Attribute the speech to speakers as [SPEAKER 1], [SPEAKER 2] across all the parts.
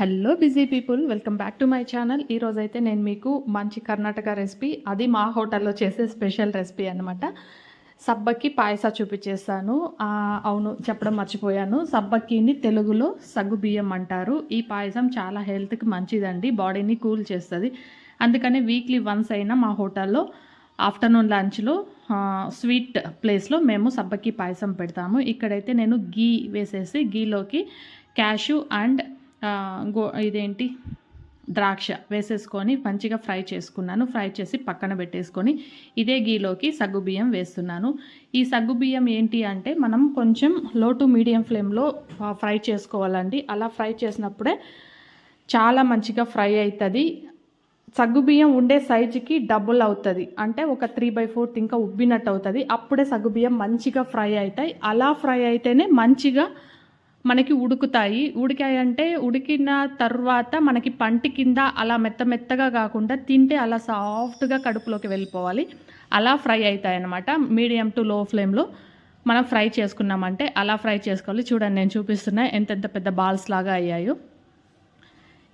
[SPEAKER 1] Hello busy people welcome back to my channel ఈరోజు అయితే నేను మీకు మంచి కర్ణాటక రెసిపీ అది మా హోటల్లో చేసే స్పెషల్ రెసిపీ అనమాట సబ్బక్కి పాయస చూపించేస్తాను. అవును చెప్పడం మర్చిపోయాను. సబ్బక్కిని తెలుగులో సగ్గు బియ్యం అంటారు. ఈ పాయసం చాలా హెల్త్కి మంచిదండి బాడీని కూల్ చేస్తుంది. అందుకని వీక్లీ వన్స్ అయినా మా హోటల్లో ఆఫ్టర్నూన్ లంచ్లో స్వీట్ ప్లేస్లో మేము సబ్బకి పాయసం పెడతాము. ఇక్కడైతే నేను గీ వేసేసి గీలోకి క్యాషు అండ్ గో ఇదేంటి? ద్రాక్ష వేసేసుకొని మంచిగా ఫ్రై చేసుకున్నాను. ఫ్రై చేసి పక్కన పెట్టేసుకొని ఇదే గీలోకి సగ్గుబియ్యం వేస్తున్నాను. ఈ సగ్గుబియ్యం ఏంటి అంటే మనం కొంచెం లో టు మీడియం ఫ్లేమ్లో ఫ్రై చేసుకోవాలండి. అలా ఫ్రై చేసినప్పుడే చాలా మంచిగా ఫ్రై అవుతుంది సగ్గుబియ్యం ఉండే సైజుకి డబుల్ అవుతుంది. అంటే ఒక త్రీ బై ఫోర్త్ ఇంకా ఉబ్బినట్టు అవుతుంది. అప్పుడే సగ్గుబియ్యం మంచిగా ఫ్రై అవుతాయి అలా ఫ్రై అయితేనే మంచిగా మనకి ఉడుకుతాయి. ఉడికాయంటే ఉడికిన తర్వాత మనకి పంటి కింద అలా మెత్త మెత్తగా కాకుండా తింటే అలా సాఫ్ట్గా కడుపులోకి వెళ్ళిపోవాలి. అలా ఫ్రై అవుతాయి అన్నమాట మీడియం టు లో ఫ్లేమ్లో మనం ఫ్రై చేసుకున్నామంటే అలా ఫ్రై చేసుకోవాలి. చూడండి నేను చూపిస్తున్నా ఎంతెంత పెద్ద బాల్స్ లాగా అయ్యాయో.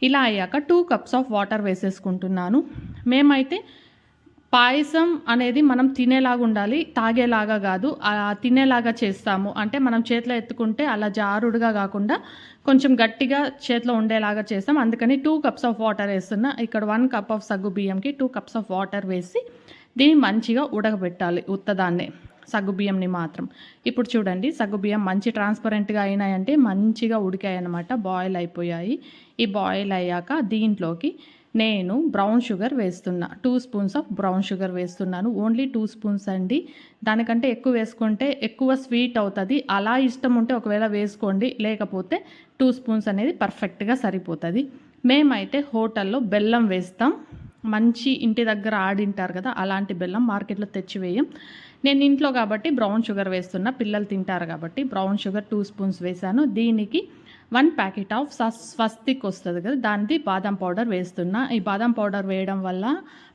[SPEAKER 1] ఇలా అయ్యాక టూ కప్స్ ఆఫ్ వాటర్ వేసేసుకుంటున్నాను. మేమైతే పాయసం అనేది మనం తినేలాగా ఉండాలి తాగేలాగా కాదు. తినేలాగా చేస్తాము. అంటే మనం చేతిలో ఎత్తుకుంటే అలా జారుడుగా కాకుండా కొంచెం గట్టిగా చేతిలో ఉండేలాగా చేస్తాం. అందుకని టూ కప్స్ ఆఫ్ వాటర్ వేస్తున్నా. ఇక్కడ వన్ కప్ ఆఫ్ సగ్గు బియ్యంకి టూ కప్స్ ఆఫ్ వాటర్ వేసి దీన్ని మంచిగా ఉడకబెట్టాలి ఉత్తదాన్నే సగ్గు బియ్యంని మాత్రం. ఇప్పుడు చూడండి సగ్గు బియ్యం మంచి ట్రాన్స్పరెంట్గా అయినాయంటే మంచిగా ఉడికాయి అనమాట బాయిల్ అయిపోయాయి. ఈ బాయిల్ అయ్యాక దీంట్లోకి నేను బ్రౌన్ షుగర్ వేస్తున్నా. Two spoons of brown sugar వేస్తున్నాను. ఓన్లీ టూ స్పూన్స్ అండి. దానికంటే ఎక్కువ వేసుకుంటే ఎక్కువ స్వీట్ అవుతుంది. అలా ఇష్టం ఉంటే ఒకవేళ వేసుకోండి. లేకపోతే టూ స్పూన్స్ అనేది పర్ఫెక్ట్గా సరిపోతుంది. మేమైతే హోటల్లో బెల్లం వేస్తాం. మంచి ఇంటి దగ్గర ఆడింటారు కదా అలాంటి బెల్లం మార్కెట్లో తెచ్చి వేయం. నేను ఇంట్లో కాబట్టి బ్రౌన్ షుగర్ వేస్తున్నా. పిల్లలు తింటారు కాబట్టి బ్రౌన్ షుగర్ టూ స్పూన్స్ వేసాను దీనికి వన్ ప్యాకెట్ ఆఫ్ స్వస్తిక్ వస్తుంది కదా దానిది బాదం పౌడర్ వేస్తున్నా. ఈ బాదం పౌడర్ వేయడం వల్ల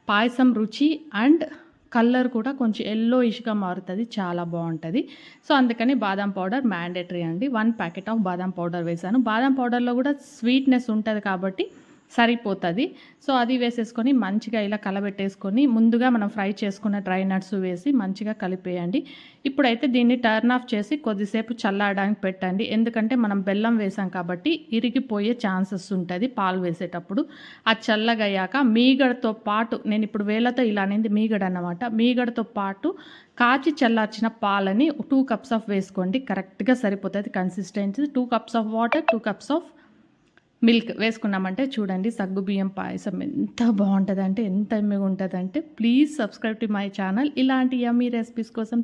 [SPEAKER 1] పాయసం రుచి అండ్ కలర్ కూడా కొంచెం ఎల్లో ఇష్గా మారుతుంది చాలా బాగుంటుంది. సో అందుకని బాదం పౌడర్ మ్యాండేటరీ అండి. వన్ ప్యాకెట్ ఆఫ్ బాదం పౌడర్ వేశాను. బాదం పౌడర్లో కూడా స్వీట్నెస్ ఉంటుంది కాబట్టి సరిపోతుంది. సో అది వేసేసుకొని మంచిగా ఇలా కలబెట్టేసుకొని ముందుగా మనం ఫ్రై చేసుకున్న డ్రై నట్స్ వేసి మంచిగా కలిపేయండి. ఇప్పుడైతే దీన్ని టర్న్ ఆఫ్ చేసి కొద్దిసేపు చల్లారడానికి పెట్టండి. ఎందుకంటే మనం బెల్లం వేసాం కాబట్టి ఇరిగిపోయే ఛాన్సెస్ ఉంటుంది పాలు వేసేటప్పుడు. ఆ చల్లగయ్యాక మీగడతో పాటు నేను ఇప్పుడు వేలతో ఇలా అనేది మీగడ అన్నమాట. మీగడతో పాటు కాచి చల్లార్చిన పాలని టూ కప్స్ ఆఫ్ వేసుకోండి. కరెక్ట్గా సరిపోతుంది consistency. Two cups of water two cups of milk వేసుకున్నామంటే చూడండి సగ్గు బియ్యం పాయసం ఎంత బాగుంటుందంటే ఎంత ఎమ్మిగా ఉంటుందంటే please subscribe to my channel ఇలాంటి యమ్మీ రెసిపీస్ కోసం